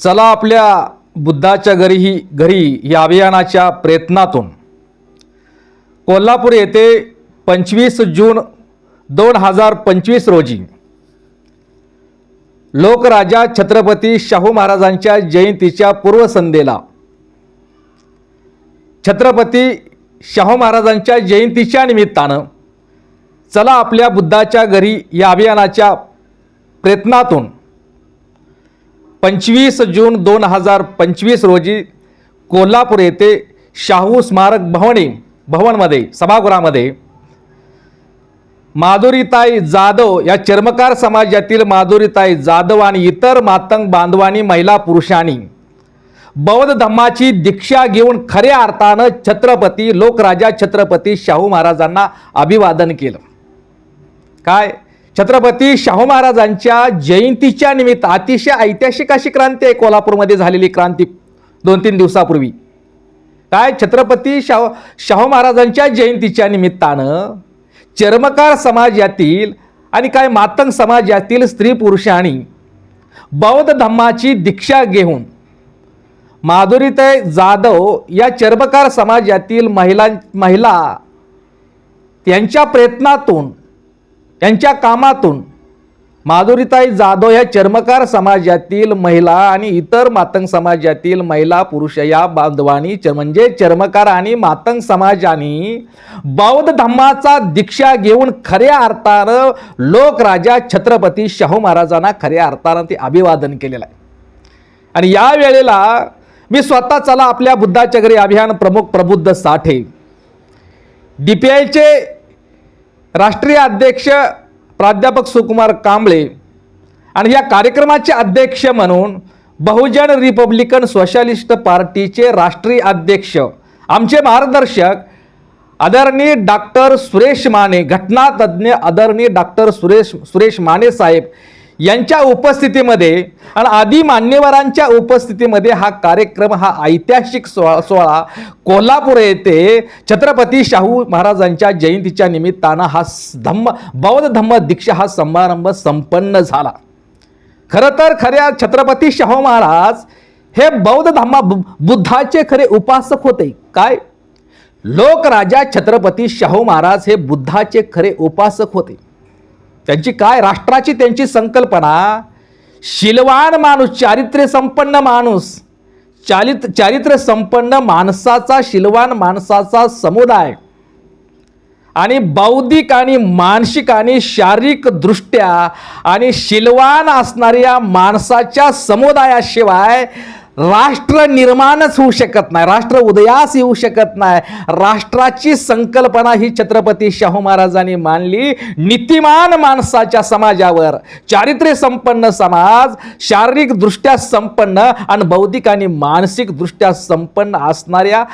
चला आपल्या बुद्धाच्या घरीही घरी या अभियानाच्या प्रयत्नातून. कोल्हापूर येथे पंचवीस जून दोन हजार पंचवीस रोजी लोकराजा छत्रपती शाहू महाराजांच्या जयंतीच्या पूर्वसंध्येला छत्रपती शाहू महाराजांच्या जयंतीच्या निमित्तानं चला आपल्या बुद्धाच्या घरी या अभियानाच्या प्रयत्नातून पंचवीस जून दोन हजार पंचवीस रोजी कोल्हापूर येथे शाहू स्मारक भवनी भवनमध्ये सभागृहामध्ये माधुरीताई जाधव या चर्मकार समाजातील माधुरीताई जाधव आणि इतर मातंग बांधवानी महिला पुरुषांनी बौद्ध धम्माची दीक्षा घेऊन खऱ्या अर्थानं छत्रपती लोकराजा छत्रपती शाहू महाराजांना अभिवादन केलं. काय? छत्रपती शाहू महाराजांच्या जयंतीच्या निमित्त अतिशय ऐतिहासिक अशी क्रांती आहे. कोल्हापूरमध्ये झालेली क्रांती दोन तीन दिवसापूर्वी. काय? छत्रपती शाहू शाहू महाराजांच्या जयंतीच्या निमित्तानं चर्मकार समाजातील आणि काय? मातंग समाजातील स्त्री पुरुषांनी बौद्ध धम्माची दीक्षा घेऊन माधुरीताई जाधव या चर्मकार समाजातील महिला महिला त्यांच्या प्रयत्नातून यांच्या कामातून माधुरीताई जाधव या चर्मकार समाजातील महिला आणि इतर मातंग समाजातील महिला पुरुष या बांधवानी च- म्हणजे चर्मकार आणि मातंग समाजाने बौद्ध धम्माचा दीक्षा घेऊन खऱ्या अर्थानं लोकराजा छत्रपती शाहू महाराजांना खऱ्या अर्थानं ते अभिवादन केलेलं आहे. आणि या वेळेला मी स्वतः चला आपल्या बुद्धाच्या घरी अभियान प्रमुख प्रबुद्ध साठे. डी पी आयचे राष्ट्रीय अध्यक्ष प्राध्यापक सुकुमार कांबळे आणि या कार्यक्रमाचे अध्यक्ष म्हणून बहुजन रिपब्लिकन सोशलिस्ट पार्टीचे राष्ट्रीय अध्यक्ष आमचे मार्गदर्शक आदरणीय डॉक्टर सुरेश माने घटनातज्ञ आदरणीय डॉक्टर सुरेश सुरेश माने साहेब यांच्या उपस्थितीमध्ये आणि आदी मान्यवरांच्या उपस्थितीमध्ये हा कार्यक्रम हा ऐतिहासिक सोहळा सोहळा कोल्हापूर येथे छत्रपती शाहू महाराजांच्या जयंतीच्या निमित्तानं हा धम्म बौद्ध धम्म दीक्षा हा समारंभ संपन्न झाला. खरं तर खऱ्या छत्रपती शाहू महाराज हे बौद्ध धम्मा बु- बुद्धाचे खरे उपासक होते. काय? लोकराजा छत्रपती शाहू महाराज हे बुद्धाचे खरे उपासक होते. त्यांची काय? राष्ट्राची त्यांची संकल्पना? शिलवान माणूस चारित्र्य संपन्न माणूस. चारित चारित्र्य संपन्न माणसाचा शिलवान माणसाचा समुदाय. आणि बौद्धिक आणि मानसिक आणि शारीरिकदृष्ट्या आणि शिलवान असणाऱ्या माणसाच्या समुदायाशिवाय राष्ट्र निर्माणच होऊ शकत नाही राष्ट्र उदयास येऊ शकत नाही. राष्ट्राची संकल्पना ही छत्रपती शाहू महाराजांनी मानली नीतिमान माणसाच्या समाजावर. चारित्र्य संपन्न समाज शारीरिकदृष्ट्या संपन्न आणि बौद्धिक आणि मानसिकदृष्ट्या संपन्न असणाऱ्या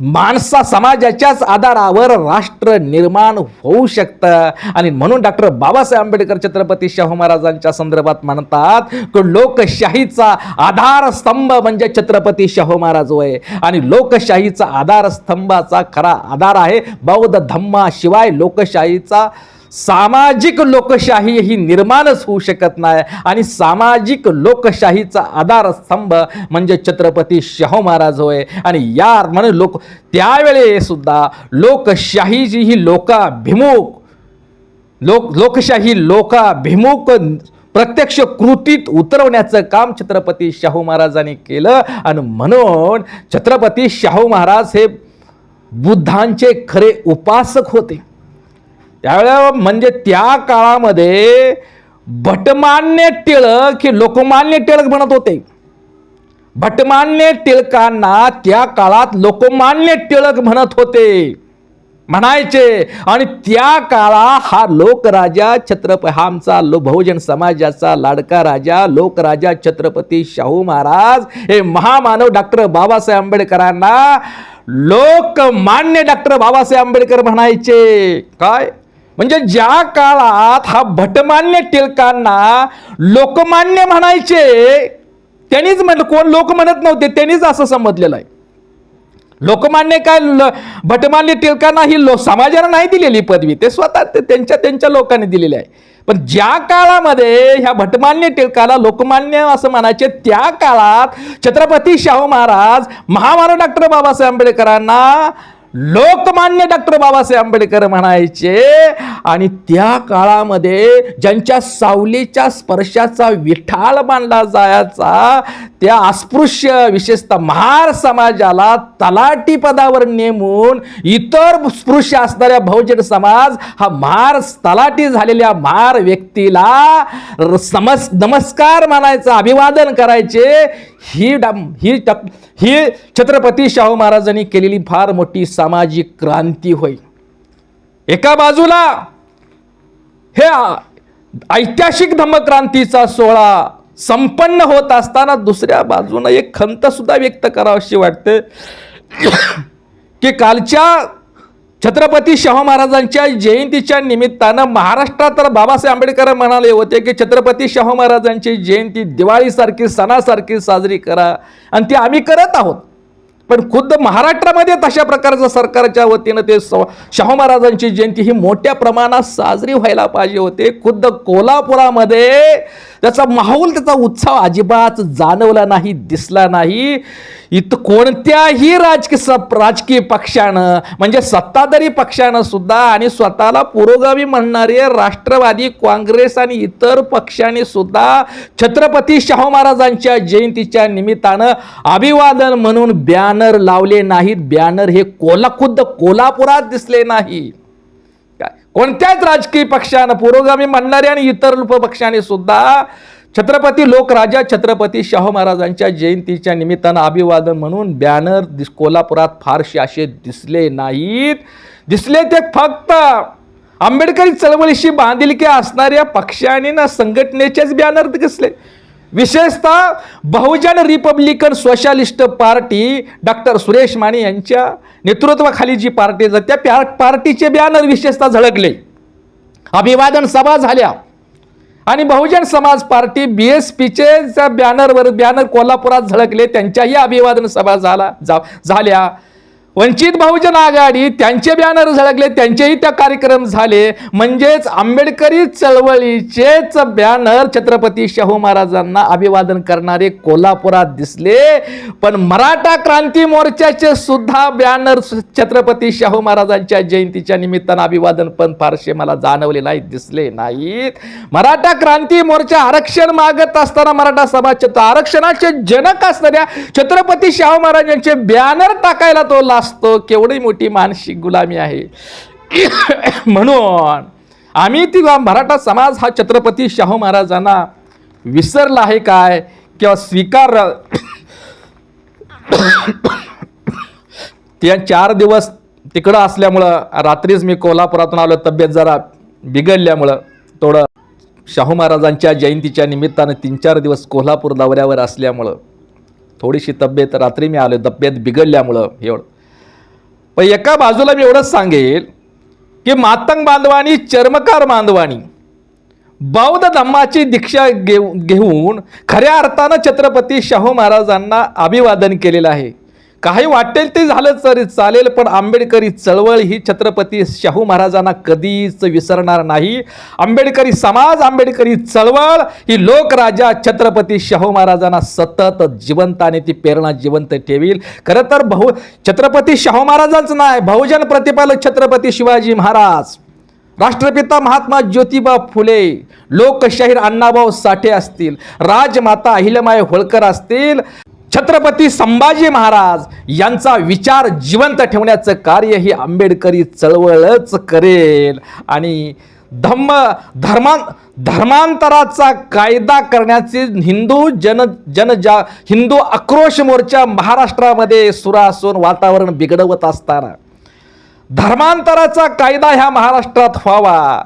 माणसा समाजाच्याच आधारावर राष्ट्र निर्माण होऊ शकतं. आणि म्हणून डॉक्टर बाबासाहेब आंबेडकर छत्रपती शाहू महाराजांच्या संदर्भात म्हणतात की लोकशाहीचा आधारस्तंभ म्हणजे छत्रपती शाहू महाराज होय. आणि लोकशाहीचा आधारस्तंभाचा खरा आधार आहे बौद्ध धम्माशिवाय लोकशाहीचा सामाजिक लोकशाही ही निर्माणच होऊ शकत नाही. आणि सामाजिक लोकशाहीचा आधारस्तंभ म्हणजे छत्रपती शाहू महाराज होय. आणि या म्हणे लोक त्यावेळे सुद्धा लोकशाही ही लोकाभिमुख लोक लोकशाही लोकाभिमुख प्रत्यक्ष कृतीत उतरवण्याचं काम छत्रपती शाहू महाराजांनी केलं. आणि म्हणून छत्रपती शाहू महाराज हे बुद्धांचे खरे उपासक होते. त्यावेळेला म्हणजे त्या काळामध्ये भटमान्य टिळक हे लोकमान्य टिळक म्हणत होते. भटमान्य टिळकांना त्या काळात लोकमान्य टिळक म्हणत होते. म्हणायचे आणि त्या काळा हा लोकराजा छत्रप हा आमचा लो बहुजन समाजाचा लाडका राजा लोकराजा छत्रपती शाहू महाराज हे महामानव डॉक्टर बाबासाहेब आंबेडकरांना लोकमान्य डॉक्टर बाबासाहेब आंबेडकर म्हणायचे. काय? म्हणजे ज्या काळात हा भटमान्य टिळकांना लोकमान्य म्हणायचे त्यांनीच म्हण कोण लोक म्हणत नव्हते त्यांनीच असं समजलेलं आहे. लोकमान्य काय ल- भटमान्य टिळकांना ही लो समाजाला नाही दिलेली पदवी ते स्वतः ते त्यांच्या त्यांच्या लोकांनी दिलेली आहे. पण ज्या काळामध्ये ह्या भटमान्य टिळकाला लोकमान्य असं म्हणायचे त्या काळात छत्रपती शाहू महाराज महामानव डॉक्टर बाबासाहेब आंबेडकरांना लोकमान्य डॉक्टर बाबासाहेब आंबेडकर म्हणायचे आणि त्या काळामध्ये ज्यांच्या सावलीच्या स्पर्शाचा विठाळ मानला जायचा त्या अस्पृश्य विशेषतः महार समाजाला तलाटी पदावर नेमून इतर स्पृश्य असणाऱ्या बहुजन समाज हा महार तलाटी झालेल्या महार व्यक्तीला समस नमस्कार मानायचा अभिवादन करायचे. ही डा ही ही छत्रपती शाहू महाराजांनी केलेली फार मोठी सामाजिक क्रांती होय. एका बाजूला हे ऐतिहासिक धम्मक्रांतीचा सोहळा संपन्न होत असताना दुसऱ्या बाजूनं एक खंत सुद्धा व्यक्त करावीशी वाटते. की कालच्या छत्रपती शाहू महाराजांच्या जयंतीच्या निमित्तानं महाराष्ट्रात तर बाबासाहेब आंबेडकर म्हणाले होते की छत्रपती शाहू महाराजांची जयंती दिवाळीसारखी सणासारखी साजरी करा. आणि ती आम्ही करत आहोत. पण खुद्द महाराष्ट्रामध्ये तशा प्रकारचं सरकारच्या वतीनं ते स- शाहू महाराजांची जयंती ही मोठ्या प्रमाणात साजरी व्हायला पाहिजे होते. खुद्द कोल्हापुरामध्ये त्याचा माहोल त्याचा उत्साह अजिबात जाणवला नाही दिसला नाही. इथं कोणत्याही राजकीय स- राजकीय पक्षानं म्हणजे सत्ताधारी पक्षानं सुद्धा आणि स्वतःला पुरोगामी म्हणणारे राष्ट्रवादी काँग्रेस आणि इतर पक्षांनी सुद्धा छत्रपती शाहू महाराजांच्या जयंतीच्या निमित्तानं अभिवादन म्हणून बॅनर लावले नाहीत. बॅनर हे कोला खुद्द कोल्हापुरात दिसले नाही. काय? कोणत्याच राजकीय पक्षानं पुरोगामी म्हणणारे आणि इतर पक्षाने सुद्धा छत्रपती लोकराजा छत्रपती शाहू महाराजांच्या जयंतीच्या निमित्तानं अभिवादन म्हणून बॅनर दिस कोल्हापुरात फारसे असे दिसले नाहीत. दिसले ते फक्त आंबेडकरी चळवळीशी बांधिलकी असणाऱ्या पक्षाने ना संघटनेचेच बॅनर दिसले. विशेषतः Bahujan republican socialist party doctor Suresh Mane यांच्या नेतृत्वाखाली जी पार्टी त्या पार्टीचे बॅनर विशेषतः झळकले. अभिवादन सभा झाल्या. आणि Bahujan Samaj party B S पीचे बॅनरवर बॅनर कोल्हापुरात झळकले त्यांच्याही अभिवादन सभा झाला जा- झाल्या. वंचित बहुजन आघाडी त्यांचे बॅनर झळकले त्यांचेही त्या कार्यक्रम झाले. म्हणजेच आंबेडकरी चळवळीचेच बॅनर छत्रपती शाहू महाराजांना अभिवादन करणारे कोल्हापुरात दिसले. पण मराठा क्रांती मोर्चाचे सुद्धा बॅनर छत्रपती शाहू महाराजांच्या जयंतीच्या निमित्तानं अभिवादन पण फारसे मला जाणवले नाहीत दिसले नाहीत. मराठा क्रांती मोर्चा आरक्षण मागत असताना मराठा समाज आरक्षणाचे जनक असणाऱ्या छत्रपती शाहू महाराजांचे बॅनर टाकायला तो लाजतो केवढी मोठी मानसिक गुलामी आहे. म्हणून आम्ही ती मराठा समाज हा छत्रपती शाहू महाराजांना विसरला आहे काय? किंवा स्वीकार त्या चार दिवस तिकडं असल्यामुळं रात्रीच मी कोल्हापुरातून आलो तब्येत जरा बिघडल्यामुळं थोडं शाहू महाराजांच्या जयंतीच्या निमित्तानं तीन चार दिवस कोल्हापूर दौऱ्यावर असल्यामुळं थोडीशी तब्येत रात्री मी आलो तब्येत बिघडल्यामुळं एवढं. पण एका बाजूला मी एवढंच सांगेल की मातंग बांधवानी चर्मकार बांधवानी बौद्ध धम्माची दीक्षा घेऊ घेऊन खऱ्या अर्थानं छत्रपती शाहू महाराजांना अभिवादन केलेलं आहे. काही वाटेल ते झालं तरी चालेल पण आंबेडकरी चळवळ ही छत्रपती शाहू महाराजांना कधीच विसरणार नाही. आंबेडकरी समाज आंबेडकरी चळवळ ही लोकराजा छत्रपती शाहू महाराजांना सतत जिवंत आणि ती प्रेरणा जिवंत ठेवील. खरं तर बहु छत्रपती शाहू महाराजांच नाही बहुजन प्रतिपालक छत्रपती शिवाजी महाराज. राष्ट्रपिता महात्मा ज्योतिबा फुले लोकशाहीर अण्णाभाऊ साठे असतील राजमाता अहिल्यामाई होळकर असतील छत्रपती संभाजी महाराज यांचा विचार जिवंत ठेवण्याचं कार्य ही आंबेडकरी चळवळच करेल. आणि धम्म धर्मां धर्मांतराचा कायदा करण्याचे हिंदू जन जनजा हिंदू आक्रोश मोर्चा महाराष्ट्रामध्ये सुरासून वातावरण बिघडवत असताना. धर्मांतराचा कायदा ह्या महाराष्ट्रात व्हावा.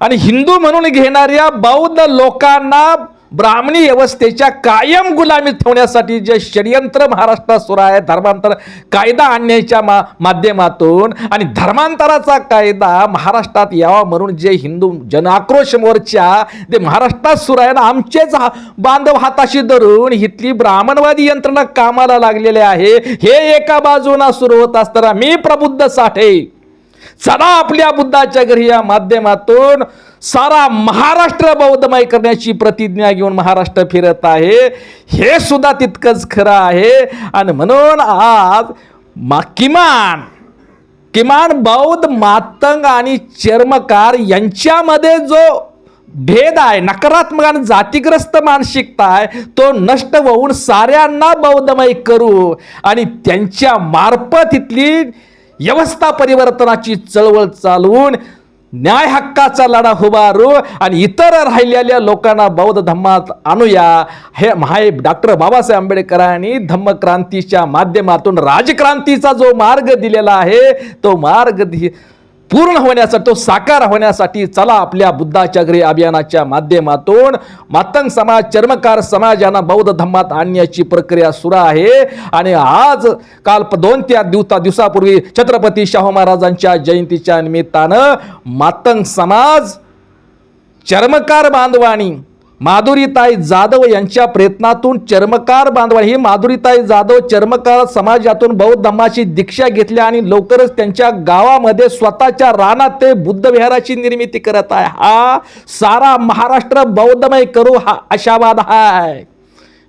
आणि हिंदू म्हणून घेणाऱ्या बौद्ध लोकांना ब्राह्मणी व्यवस्थेच्या कायम गुलामीत ठेवण्यासाठी जे षडयंत्र महाराष्ट्रात सुरू आहे धर्मांतर कायदा आणण्याच्या मा माध्यमातून आणि धर्मांतराचा कायदा महाराष्ट्रात यावा म्हणून जे हिंदू जनआक्रोश मोर्चा ते महाराष्ट्रात सुरू आहे ना आमचेच बांधव हाताशी धरून इथली ब्राह्मणवादी यंत्रणा कामाला लागलेले आहे. हे एका बाजूला सुरू होत असताना मी प्रबुद्ध साठे. चला आपल्या बुद्धाच्या घरी या माध्यमातून सारा महाराष्ट्र बौद्धमय करण्याची प्रतिज्ञा घेऊन महाराष्ट्र फिरत आहे. हे सुद्धा तितकंच खरं आहे. आणि म्हणून आज मा किमान किमान बौद्ध मातंग आणि चर्मकार यांच्यामध्ये जो भेद आहे नकारात्मक आणि जातीग्रस्त मानसिकता आहे तो नष्ट होऊन साऱ्यांना बौद्धमय करू आणि त्यांच्या मार्फत इथली व्यवस्था परिवर्तनाची चळवळ चालवून न्याय हक्काचा लढा उभारू आणि इतर राहिलेल्या लोकांना बौद्ध धम्मात आणूया. हे महाय डॉक्टर बाबासाहेब आंबेडकरांनी धम्मक्रांतीच्या माध्यमातून राजक्रांतीचा जो मार्ग दिलेला आहे तो मार्ग दि- पूर्ण होण्यासाठी तो साकार होण्यासाठी चला आपल्या बुद्धाच्या घरी अभियानाच्या माध्यमातून मातंग समाज चर्मकार समाज यांना बौद्ध धम्मात आणण्याची प्रक्रिया सुरू आहे. आणि आज काल दोन त्या दिवसा दिवसापूर्वी छत्रपती शाहू महाराजांच्या जयंतीच्या निमित्तानं मातंग समाज चर्मकार बांधवानी माधुरीताई जाधव यांच्या प्रयत्नातून चर्मकार बांधवा ही माधुरीताई जाधव चर्मकार समाजातून बौद्ध धम्माची दीक्षा घेतली आणि लवकरच त्यांच्या गावामध्ये स्वतःच्या रानात ते बुद्ध विहाराची निर्मिती करत आहे. हा सारा महाराष्ट्र बौद्धमय करू हा आशावाद आहे.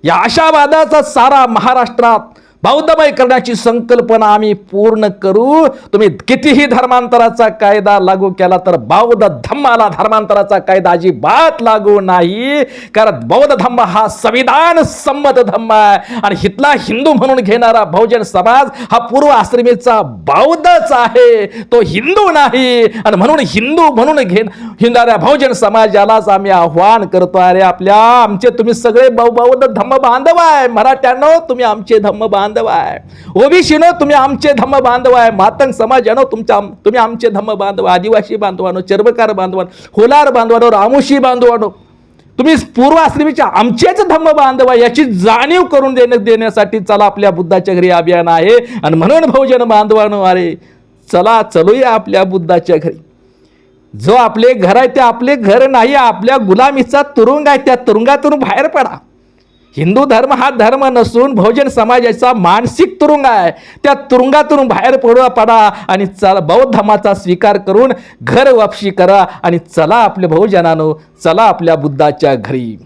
या आशावादाचा सारा महाराष्ट्रात बौद्धमय करण्याची संकल्पना आम्ही पूर्ण करू. तुम्ही कितीही धर्मांतराचा कायदा लागू केला तर बौद्ध धम्माला धर्मांतराचा कायदा अजिबात लागू नाही. कारण बौद्ध धम्म हा संविधान संमत धम्म आहे. आणि हितला हिंदू म्हणून घेणारा बहुजन समाज हा पूर्व आश्रमीचा बौद्धच आहे. तो हिंदू नाही. आणि म्हणून हिंदू म्हणून घे हिंदाऱ्या बहुजन समाजालाच आम्ही आव्हान करतो. अरे आपल्या आमचे तुम्ही सगळे बौ बौद्ध धम्म बांधव आहे. मराठ्यांनो तुम्ही आमचे धम्म बांध बांधव आहे. ओबीसीनो तुम्ही आमचे धम्म बांधव आहे. मातंग समाजानो तुमच्या तुम्ही आमचे धम्म बांधव आदिवासी बांधवानो चर्मकार बांधवान होलार बांधवानो रामोशी बांधवानो तुम्ही पूर्व आमचेच धम्म बांधव आहे. याची जाणीव करून देण्या देण्यासाठी चला आपल्या बुद्धाच्या घरी अभियान आहे. आणि म्हणून बहुजन बांधवानो अरे चला चलूया आपल्या बुद्धाच्या घरी. जो आपले घर आहे ते आपले घर नाही. आपल्या गुलामीचा तुरुंग आहे. त्या तुरुंगातून बाहेर पडा. हिंदू धर्म हा धर्म नसून बहुजन समाजाचा मानसिक तुरुंग आहे. त्या तुरुंगातून बाहेर पडवा पडा आणि चला बौद्ध धर्माचा स्वीकार करून घर वापशी करा आणि चला आपल्या बहुजनानो चला आपल्या बुद्धाच्या घरी.